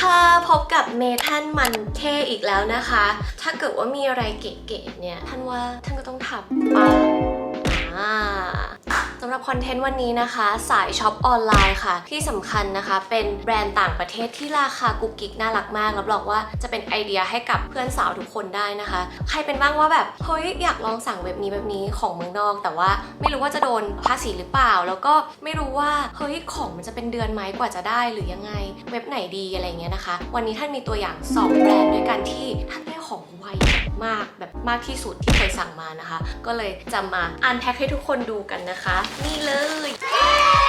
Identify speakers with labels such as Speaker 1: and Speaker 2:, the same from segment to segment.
Speaker 1: ค่ะ พบกับเมทันมันเท่อีกแล้วนะคะ ถ้าเกิดว่ามีอะไรเก๋ๆเนี่ย ท่านว่าท่านก็ต้องทำปะอ่า สำหรับคอนเทนต์วันนี้นะคะ สายช็อปออนไลน์ค่ะ ที่สำคัญนะคะ เป็นแบรนด์ต่างประเทศที่ราคากุกกิกน่ารักมากรับรองว่าจะเป็นไอเดียให้กับเพื่อนสาวทุกคนได้นะคะ ใครเป็นบ้างว่าแบบเฮ้ยอยากลองสั่งเว็บนี้แบบนี้ของเมืองนอก แต่ว่าไม่รู้ว่าจะโดนภาษีหรือเปล่า แล้วก็ไม่รู้ว่าเฮ้ยของมันจะเป็นเดือนไหมกว่าจะได้หรือยังไง เว็บไหนดีอะไรเงี้ยนะคะ วันนี้ท่านมีตัวอย่าง 2 แบรนด์ด้วยกันที่ท่านได้ของไวมากแบบมากที่สุดที่เคยสั่งมานะคะ ก็เลยจะมาอันแพ็คให้ทุกคนดูกันนะคะนี่เลย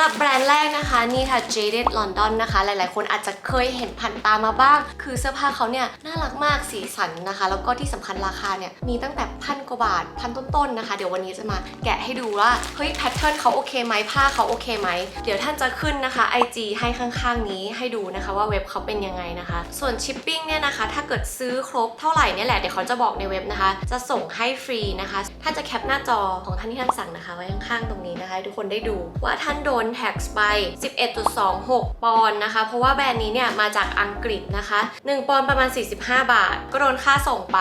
Speaker 1: หรับแบรนด์แรกนะคะนี่ค่ะ Jaded London นะคะ หลายๆ คนอาจจะเคยเห็นผ่านตามาบ้าง คือเสื้อผ้าเขาเนี่ยน่ารักมากสีสันนะคะ แล้วก็ที่สำคัญราคาเนี่ยมีตั้งแต่พันกว่าบาทพันต้นๆนะคะ เดี๋ยววันนี้จะมาแกะให้ดูว่าเฮ้ยแพทเทิร์นเขาโอเคไหมผ้าเขาโอเคไหมเดี๋ยวท่านจะขึ้นนะคะ IG ให้ข้างๆนี้ให้ดูนะคะว่าเว็บเขาเป็นยังไงนะคะ ส่วนชิปปิ้งเนี่ยนะคะถ้าเกิดซื้อครบเท่าไหร่เนี่ยแหละเดี๋ยวเขาจะบอกในเว็บนะคะ จะส่งให้ฟรีนะคะท่านจะแคปหน้าจอของท่านที่ท่านสั่งนะคะ ไว้ข้างๆตรงนี้นะคะ ทุกคนได้ดูว่าท่านโดนแท็กซ์ไป 11.26 ปอนด์นะคะ เพราะว่าแบรนด์นี้เนี่ยมาจากอังกฤษนะคะ 1 ปอนด์ประมาณ 45 บาท ก็โดนค่าส่งไป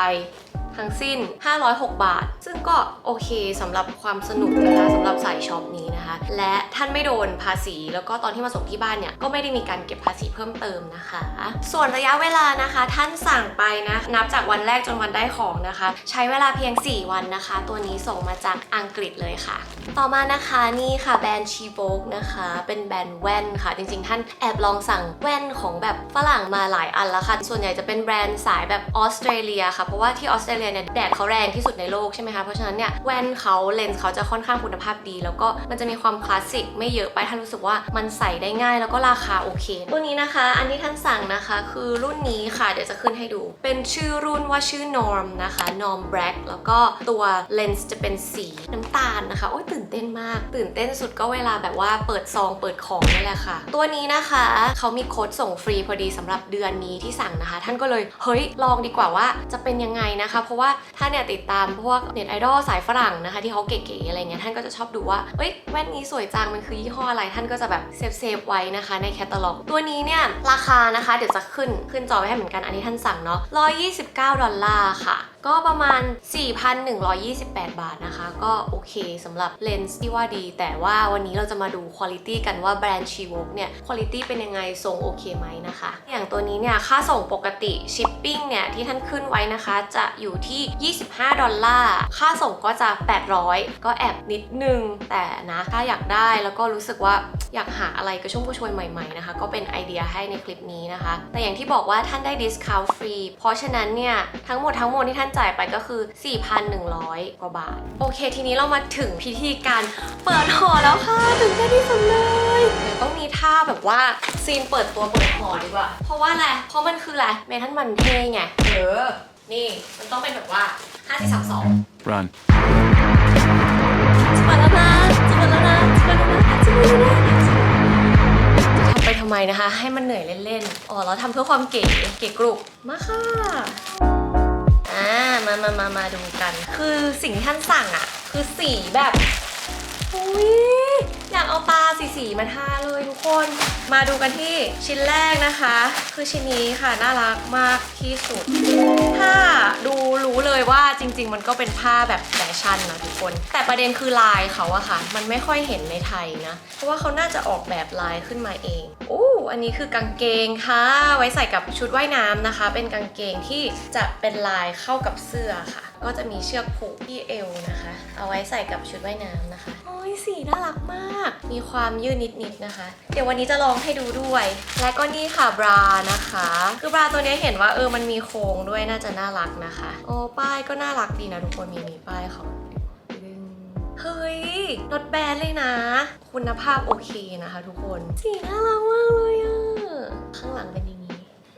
Speaker 1: ทั้งสิ้น 506 บาท ซึ่งก็โอเคสำหรับความสนุกนะคะสำหรับสายช็อปนี้นะคะ และท่านไม่โดนภาษี แล้วก็ตอนที่มาส่งที่บ้านเนี่ยก็ไม่ได้มีการเก็บภาษีเพิ่มเติมนะคะ ส่วนระยะเวลานะคะท่านสั่งไปนะนับจากวันแรกจนวันได้ของนะคะ ใช้เวลาเพียง 4 วันนะคะ ตัวนี้ส่งมาจากอังกฤษเลยค่ะ ต่อมานะคะนี่ค่ะแบรนด์ชีโบกนะคะ เป็นแบรนด์แว่นค่ะ จริงๆ ท่านแอบลองสั่งแว่นของแบบฝรั่งมาหลายอันแล้วค่ะ ส่วนใหญ่จะเป็นแบรนด์สายแบบออสเตรเลียค่ะเพราะว่าที่ออสเตรเลียเนี่ยแดดเขาแรงที่สุดในโลกใช่ไหมคะเพราะฉะนั้นเนี่ยแว่นเขาเลนส์เขาจะค่อนข้างคุณภาพดี แล้วก็มันจะมีความคลาสสิกไม่เยอะไปท่านรู้สึกว่ามันใส่ได้ง่ายแล้วก็ราคาโอเค ตัวนี้นะคะ อันที่ท่านสั่งนะคะ คือรุ่นนี้ค่ะเดี๋ยวจะขึ้นให้ดู เป็นชื่อรุ่นว่าชื่อ Norm นะคะ Norm Black แล้วก็ตัวเลนส์จะเป็นสีน้ำตาลนะคะโอ้ยตื่นเต้นมาก ตื่นเต้นสุดก็เวลาแบบว่าเปิดซองเปิดของนี่แหละค่ะ ตัวนี้นะคะเขามีโค้ดส่งฟรีพอดีสำหรับเดือนนี้ที่สั่งนะคะ ท่านก็เลยเฮ้ยลองดีกว่าว่าจะเป็นยังไงนะคะเพราะว่าถ้าเนี่ยติดตามพวกเน็ตไอดอลสายฝรั่งนะคะ ที่เขาเก๋ๆอะไรเงี้ยท่านก็จะชอบดูว่าเฮ้ยแว่นนี้สวยจังมันคือยี่ห้ออะไรท่านก็จะแบบเซฟเซฟไว้นะคะในแคตตาล็อก ตัวนี้เนี่ยราคานะคะเดี๋ยวจะขึ้นขึ้นจอไว้ให้เหมือนกันอันนี้ท่านสั่งเนาะ129 ดอลลาร์ค่ะก็ประมาณ 4,128 บาทนะคะ ก็โอเคสำหรับเลนส์ที่ว่าดี แต่ว่าวันนี้เราจะมาดูคุณภาพกันว่าแบรนด์ชีวกเนี่ยคุณภาพเป็นยังไงทรงโอเคไหมนะคะ อย่างตัวนี้เนี่ยค่าส่งปกติชิปปิ้งเนี่ยที่ท่านขึ้นไว้นะคะ จะอยู่ที่ 25 ดอลลาร์ค่าส่งก็จะ 800 ก็แอบนิดนึง แต่นะถ้าอยากได้แล้วก็รู้สึกว่าอยากหาอะไรกระชุ่มกระชวยใหม่ๆนะคะ ก็เป็นไอเดียให้ในคลิปนี้นะคะ แต่อย่างที่บอกว่าท่านได้ discount ฟรีเพราะฉะนั้นเนี่ยทั้งหมดทั้งมวลที่ท่านจ่ายไปก็คือ 4,100 กว่าบาท โอเค ทีนี้เรามาถึงพิธีการเปิดห่อแล้วค่ะถึงได้นที่สุดเลยเดี๋ยวต้องมีท่าแบบว่าซีนเปิดตัวเปิดห่อดีกว่า เพราะว่าอะไร เพราะมันคืออะไรเมทันมันเท่ไง เออ นี่มันต้องเป็นแบบว่า5 4 3 2
Speaker 2: Run.
Speaker 1: จะเปิดแล้วนะจะเปิดแล้วนะจะเปิดแล้วนะจะเปิดแล้วนะจะทำไปทำไมนะคะ ให้มันเหนื่อยเล่นๆ อ๋อเราทำเพื่อความเก๋ เก๋กรุบมาค่ะอ่า มามามามาดูกัน คือสิ่งที่ท่านสั่งอะ คือสีแบบอุ้ย อยากเอาตาสีสีมาทาเลยทุกคน มาดูกันที่ชิ้นแรกนะคะ คือชิ้นนี้ค่ะน่ารักมากที่สุดผ้าดูรู้เลยว่าจริง ๆ มันก็เป็นผ้าแบบแฟชั่นนะทุกคน แต่ประเด็นคือลายเขาอะค่ะ มันไม่ค่อยเห็นในไทยนะ เพราะว่าเขาน่าจะออกแบบลายขึ้นมาเองโอ้อันนี้คือกางเกงค่ะ ไว้ใส่กับชุดว่ายน้ำนะคะ เป็นกางเกงที่จะเป็นลายเข้ากับเสื้อค่ะ ก็จะมีเชือกผูกที่เอวนะคะ เอาไว้ใส่กับชุดว่ายน้ำนะคะโอ้ยสีน่ารักมากมีความยืดนิดๆนะคะ เดี๋ยววันนี้จะลองให้ดูด้วย และก็นี่ค่ะบรานะคะ คือบราตัวนี้เห็นว่าเออมันมีโค้งด้วยน่าจะน่ารักนะคะ โอ้ป้ายก็น่ารักดีนะทุกคนมีมีป้ายเขาดึงเฮ้ยรถแบนเลยนะ คุณภาพโอเคนะคะ ทุกคน สีน่ารักมากเลยอะข้างหลังเป็นยัง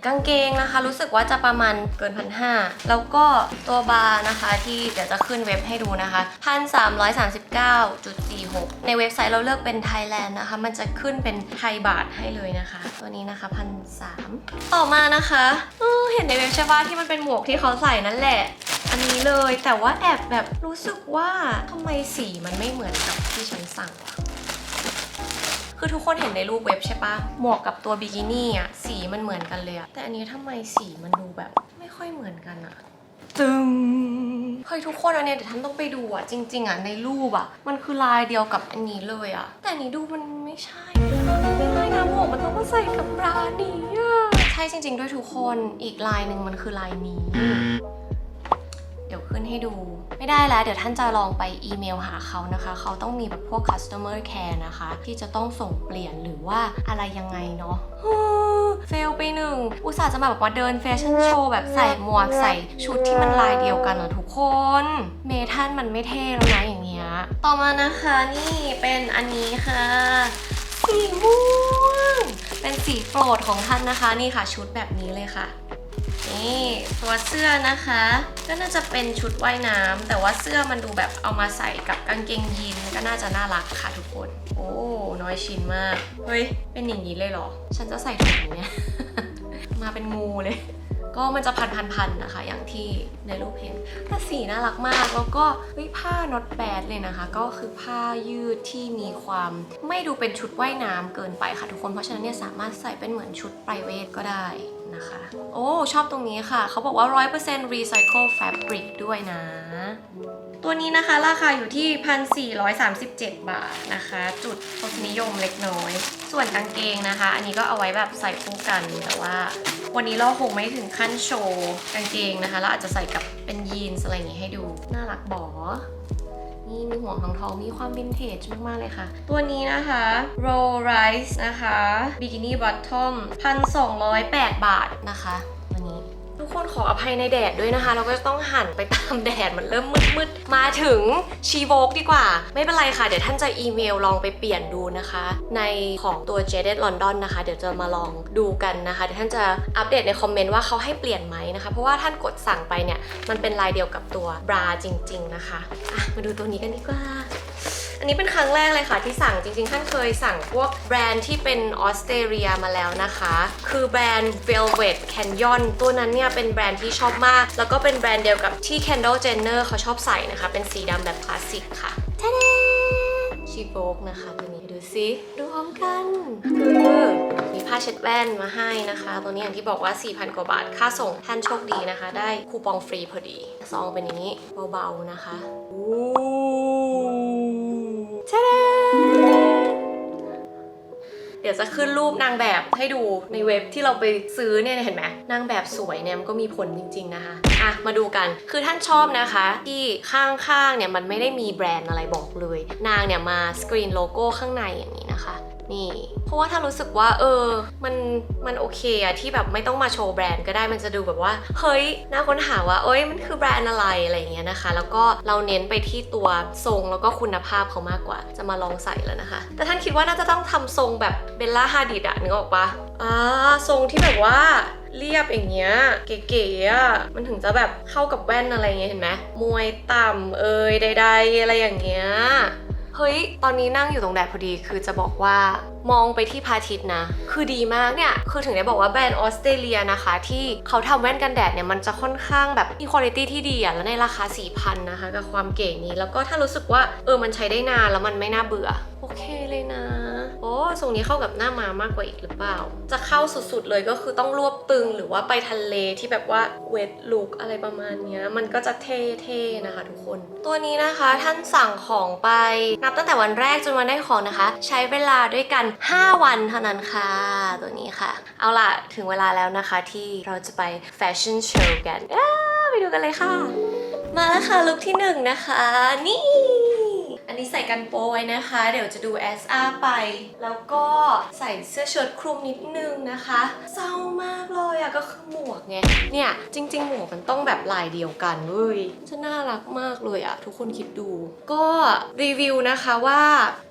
Speaker 1: กางเกงนะคะ รู้สึกว่าจะประมาณเกินพันห้าแล้วก็ตัวบาร์นะคะที่เดี๋ยวจะขึ้นเว็บให้ดูนะคะพันสามร้อยสามสิบเก้าจุดสี่หกในเว็บไซต์เราเลือกเป็นไทยแลนด์นะคะ มันจะขึ้นเป็นไทยบาทให้เลยนะคะ ตัวนี้นะคะพันสามต่อมานะคะเออเห็นในเว็บใช่ปะที่มันเป็นหมวกที่เขาใส่นั่นแหละอันนี้เลยแต่ว่าแอบแบบรู้สึกว่าทำไมสีมันไม่เหมือนกับที่ฉันสั่งวะ คือทุกคนเห็นในรูปเว็บใช่ปะหมวกกับตัวบิกินี่อะสีมันเหมือนกันเลยอะแต่อันนี้ทำไมสีมันดูแบบ ไม่ค่อยเหมือนกันอะตึงเฮ้ยทุกคนอันเนี้ยเดี๋ยวท่านต้องไปดูอะจริง ๆอะในรูปอะมันคือลายเดียวกับอันนี้เลยอะแต่อันนี้ดูมันไม่ใช่อะไม่ได้นะหมวกมันต้องมาใส่กับบรานี้อะใช่จริง ๆ ด้วยทุกคนอีกลายหนึ่งมันคือลายนี้เดี๋ยว ขึ้นให้ดู ไม่ได้แล้ว เดี๋ยวท่านจะลองไปอีเมลหาเขานะคะ เขาต้องมีแบบพวก customer care นะคะ ที่จะต้องส่งเปลี่ยนหรือว่าอะไรยังไงเนาะเฟลไปหนึ่ง อุตส่าห์จะมาแบบว่าเดินแฟชั่นโชว์แบบใส่หมวกใส่ชุดที่มันลายเดียวกันเหรอทุกคน เมทันมันไม่เท่แล้วนะอย่างเงี้ย ต่อมานะคะนี่เป็นอันนี้ค่ะสีม่วง เป็นสีโปรดของท่านนะคะ นี่ค่ะชุดแบบนี้เลยค่ะ นี่ตัวเสื้อนะคะ ก็น่าจะเป็นชุดว่ายน้ำแต่ว่าเสื้อมันดูแบบเอามาใส่กับกางเกงยีนก็น่าจะน่ารักค่ะทุกคน โอ้น้อยชิ้นมาก เฮ้ย เป็นอย่างนี้เลยเหรอ ฉันจะใส่ถุงเนี่ย มาเป็นงูเลย ก็มันจะพันพันพันนะคะ อย่างที่ในรูปเห็นแต่สีน่ารักมากแล้วก็ผ้า not bad เลยนะคะ ก็คือผ้ายืดที่มีความไม่ดูเป็นชุดว่ายน้ำเกินไปค่ะทุกคนเพราะฉะนั้นเนี่ยสามารถใส่เป็นเหมือนชุด private ก็ได้นะคะ โอ้ชอบตรงนี้ค่ะ เขาบอกว่า 100% recycle fabric ด้วยนะ ตัวนี้นะคะราคาอยู่ที่ 1,437 บาทนะคะ จุดทศนิยมเล็กน้อย ส่วนกางเกงนะคะ อันนี้ก็เอาไว้แบบใส่คู่กันแต่ว่า วันนี้เราคงไม่ถึงขั้นโชว์กางเกงนะคะเราอาจจะใส่กับเป็นยีนอะไรอย่างนี้ให้ดู น่ารักบอนี่มีห่วงทองทองมีความวินเทจมาก ๆ เลยค่ะ ตัวนี้นะคะ roll Rise นะคะ bikini bottom 1,208 บาทนะคะ ทุกคนขออภัยในแดดด้วยนะคะ เราก็จะต้องหันไปตามแดดมันเริ่มมืดๆ มาถึงชีโวกดีกว่า ไม่เป็นไรค่ะ เดี๋ยวท่านจะอีเมลลองไปเปลี่ยนดูนะคะ ในของตัว Jaded London นะคะ เดี๋ยวจะมาลองดูกันนะคะ เดี๋ยวท่านจะอัปเดตในคอมเมนต์ว่าเขาให้เปลี่ยนไหมนะคะ เพราะว่าท่านกดสั่งไปเนี่ย มันเป็นลายเดียวกับตัวบราจริง ๆ นะคะอะมาดูตัวนี้กันดีกว่า อันนี้เป็นครั้งแรกเลยค่ะที่สั่งจริงๆท่านเคยสั่งพวกแบรนด์ที่เป็นออสเตรเลียมาแล้วนะคะ คือแบรนด์ Velvet Canyon ตัวนั้นเนี่ยเป็นแบรนด์ที่ชอบมาก แล้วก็เป็นแบรนด์เดียวกับที่ Kendall Jenner เขาชอบใส่นะคะ เป็นสีดำแบบคลาสสิกค่ะทะเดชีโบกนะคะตัวนี้ดูซิดูพร้อมกันคือมีผ้าเช็ดแว่นมาให้นะคะ ตัวนี้อย่างที่บอกว่า 4,000 กว่าบาท ค่าส่งท่านโชคดีนะคะ ได้คูปองฟรีพอดี ซองเป็นอย่างนี้เบาๆนะคะโอ้ ทะเดเดี๋ยวจะขึ้นรูปนางแบบให้ดูในเว็บที่เราไปซื้อเนี่ยเห็นไหมนางแบบสวยเนี่ยมันก็มีผลจริง ๆนะคะอะมาดูกันคือท่านชอบนะคะ ที่ข้างๆเนี่ยมันไม่ได้มีแบรนด์อะไรบอกเลย นางเนี่ยมาสกรีนโลโก้ข้างในอย่างนี้นะคะ นี่ เพราะว่าถ้ารู้สึกว่า เออ มันมันโอเคอะที่แบบไม่ต้องมาโชว์แบรนด์ก็ได้มันจะดูแบบว่า เฮ้ยน่าค้นหาว่า เอ้ยมันคือแบรนด์อะไรอะไรอย่างเงี้ยนะคะ แล้วก็เราเน้นไปที่ตัวทรงแล้วก็คุณภาพเขามากกว่า จะมาลองใส่แล้วนะคะ แต่ท่านคิดว่าน่าจะต้องทำทรงแบบเบลล่าฮาดิดอะนึกออกปะอ่าทรงที่แบบว่าเรียบอย่างเงี้ยเก๋ๆอะมันถึงจะแบบเข้ากับแว่นอะไรเงี้ยเห็นไหมมวยต่ำเอยใดๆอะไรอย่างเงี้ย เฮ้ย ตอนนี้นั่งอยู่ตรงแดดพอดีคือจะบอกว่ามองไปที่พระอาทิตย์นะ คือดีมากเนี่ย คือถึงได้บอกว่าแบรนด์ออสเตรเลียนะคะ ที่เขาทำแว่นกันแดดเนี่ย มันจะค่อนข้างแบบมีคุณภาพที่ดีอะแล้วในราคา 4,000 นะคะ กับความเก๋นี้ แล้วก็ถ้ารู้สึกว่าเออมันใช้ได้นานแล้วมันไม่น่าเบื่อ โอเคเลยนะ โอ้ทรงนี้เข้ากับหน้ามามากกว่าอีกหรือเปล่า จะเข้าสุดๆเลยก็คือต้องรวบตึงหรือว่าไปทะเลที่แบบว่าเวทลุกอะไรประมาณนี้มันก็จะเท่ๆนะคะทุกคน ตัวนี้นะคะท่านสั่งของไปนับตั้งแต่วันแรกจนวันได้ของนะคะ ใช้เวลาด้วยกัน 5 วันเท่านั้นค่ะตัวนี้ค่ะ เอาล่ะถึงเวลาแล้วนะคะที่เราจะไปแฟชั่นโชว์กันไปดูกันเลยค่ะ มาแล้วค่ะลุคที่หนึ่งนะคะ นี่ อันนี้ใส่กันโปรไว้นะคะ เดี๋ยวจะดู SR ไป แล้วก็ใส่เสื้อเชิ้ตคลุมนิดนึงนะคะ เศร้ามากเลยอะก็คือหมวกไง เนี่ยจริง ๆ หมวกมันต้องแบบลายเดียวกันเว้ยจะน่ารักมากเลยอะทุกคนคิดดู ก็รีวิวนะคะว่า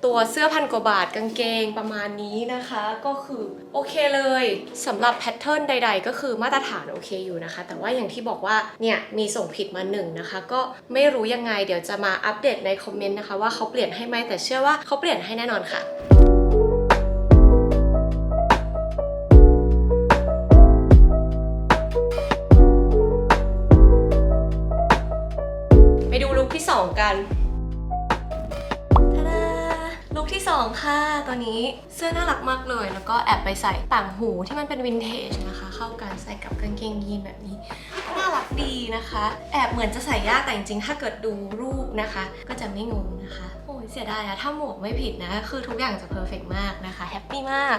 Speaker 1: ตัวเสื้อพันกว่าบาทกางเกงประมาณนี้นะคะ ก็คือโอเคเลยสำหรับแพทเทิร์นใด ๆ ก็คือมาตรฐานโอเคอยู่นะคะ แต่ว่าอย่างที่บอกว่าเนี่ยมีส่งผิดมาหนึ่งนะคะ ก็ไม่รู้ยังไงเดี๋ยวจะมาอัปเดตในคอมเมนต์นะคะว่าเขาเปลี่ยนให้ไหมแต่เชื่อว่าเขาเปลี่ยนให้แน่นอนค่ะไปดูลุคที่ 2 กัน ทาดาลุลุคที่2ค่ะตัวนี้เสื้อน่ารักมากเลย แล้วก็แอบไปใส่ต่างหูที่มันเป็นวินเทจนะคะ เข้ากันใส่กับกางเกงยีนแบบนี้น่ารักดีนะคะ แอบเหมือนจะใส่ยากแต่จริงๆถ้าเกิดดูรูปนะคะ ก็จะไม่งงนะคะโอ้ยเสียดายอะถ้าหมวกไม่ผิดนะ คือทุกอย่างจะเพอร์เฟกมากนะคะแฮปปี้มาก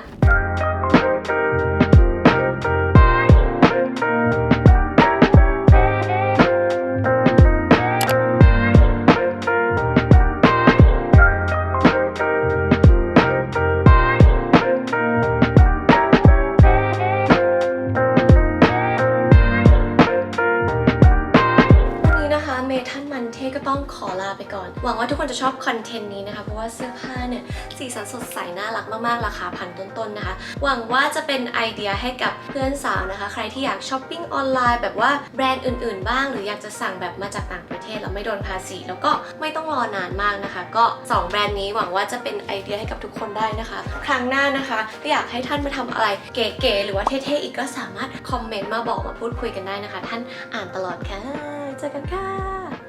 Speaker 1: จะชอบคอนเทนต์นี้นะคะ เพราะว่าเสื้อผ้าเนี่ยสีสันสดใสน่ารักมากๆ ราคาพันต้นๆนะคะ หวังว่าจะเป็นไอเดียให้กับเพื่อนสาวนะคะ ใครที่อยากช้อปปิ้งออนไลน์แบบว่าแบรนด์อื่นๆ บ้าง หรืออยากจะสั่งแบบมาจากต่างประเทศแล้วไม่โดนภาษี แล้วก็ไม่ต้องรอนานมากนะคะ ก็ 2 แบรนด์นี้หวังว่าจะเป็นไอเดียให้กับทุกคนได้นะคะ ครั้งหน้านะคะถ้าอยากให้ท่านมาทำอะไรเก๋ๆหรือว่าเท่ๆอีกก็สามารถคอมเมนต์มาบอกมาพูดคุยกันได้นะคะ ท่านอ่านตลอดค่ะเจอกันค่ะ